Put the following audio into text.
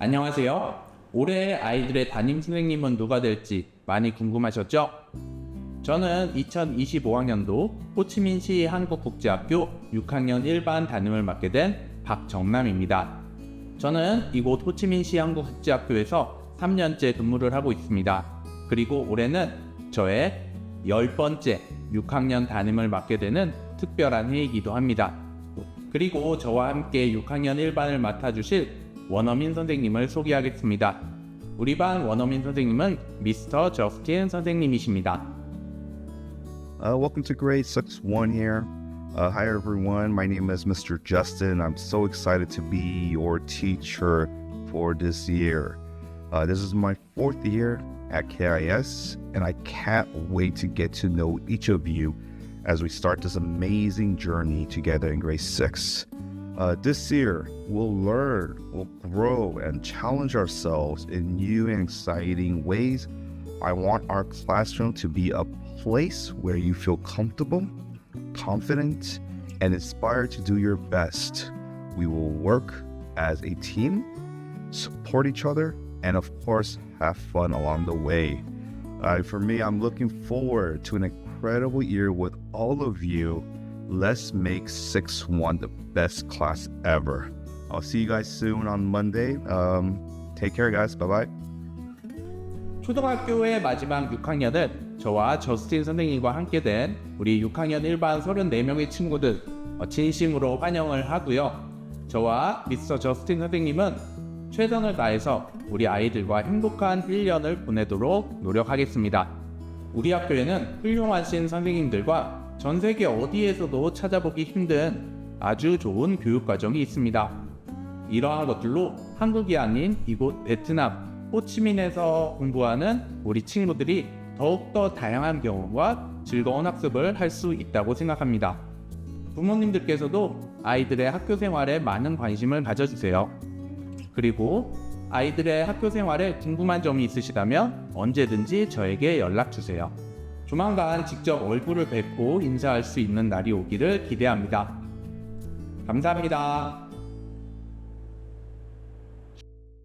안녕하세요. 올해 아이들의 담임 선생님은 누가 될지 많이 궁금하셨죠? 저는 2025학년도 호치민시 한국국제학교 6학년 1반 담임을 맡게 된 박정남입니다. 저는 이곳 호치민시 한국국제학교에서 3년째 근무를 하고 있습니다. 그리고 올해는 저의 10번째 6학년 담임을 맡게 되는 특별한 해이기도 합니다. 그리고 저와 함께 6학년 1반을 맡아주실 원어민 선생님을 소개하겠습니다. 우리 반 원어민 선생님은 미스터 저스틴 선생님이십니다. Uh, welcome to grade 6-1 here. Uh, hi everyone, my name is Mr. Justin. I'm so excited to be your teacher for this year. Uh, this is my fourth year at KIS, and I can't wait to get to know each of you as we start this amazing journey together in grade 6. Uh, this year, we'll learn, we'll grow, and challenge ourselves in new and exciting ways. I want our classroom to be a place where you feel comfortable, confident, and inspired to do your best. We will work as a team, support each other, and of course, have fun along the way. Uh, for me, I'm looking forward to an incredible year with all of you. Let's make 6 1 the best class ever. I'll see you guys soon on Monday. Um, take care, guys. Bye bye. 초등학교의 마지막 6학년은 저와 저스틴 선생님과 함께 된 우리 6학년 1반 34명의 친구들 어, 진심으로 환영을 하고요. 저와 미스터 저스틴 선생님은 최선을 다해서 우리 아이들과 행복한 1년을 보내도록 노력하겠습니다. 우리 학교에는 훌륭하신 선생님들과 전 세계 어디에서도 찾아보기 힘든 아주 좋은 교육 과정이 있습니다. 이러한 것들로 한국이 아닌 이곳 베트남 호치민에서 공부하는 우리 친구들이 더욱더 다양한 경험과 즐거운 학습을 할 수 있다고 생각합니다. 부모님들께서도 아이들의 학교 생활에 많은 관심을 가져주세요. 그리고 아이들의 학교 생활에 궁금한 점이 있으시다면 언제든지 저에게 연락 주세요. 조만간 직접 얼굴을 뵙고 인사할 수 있는 날이 오기를 기대합니다. 감사합니다.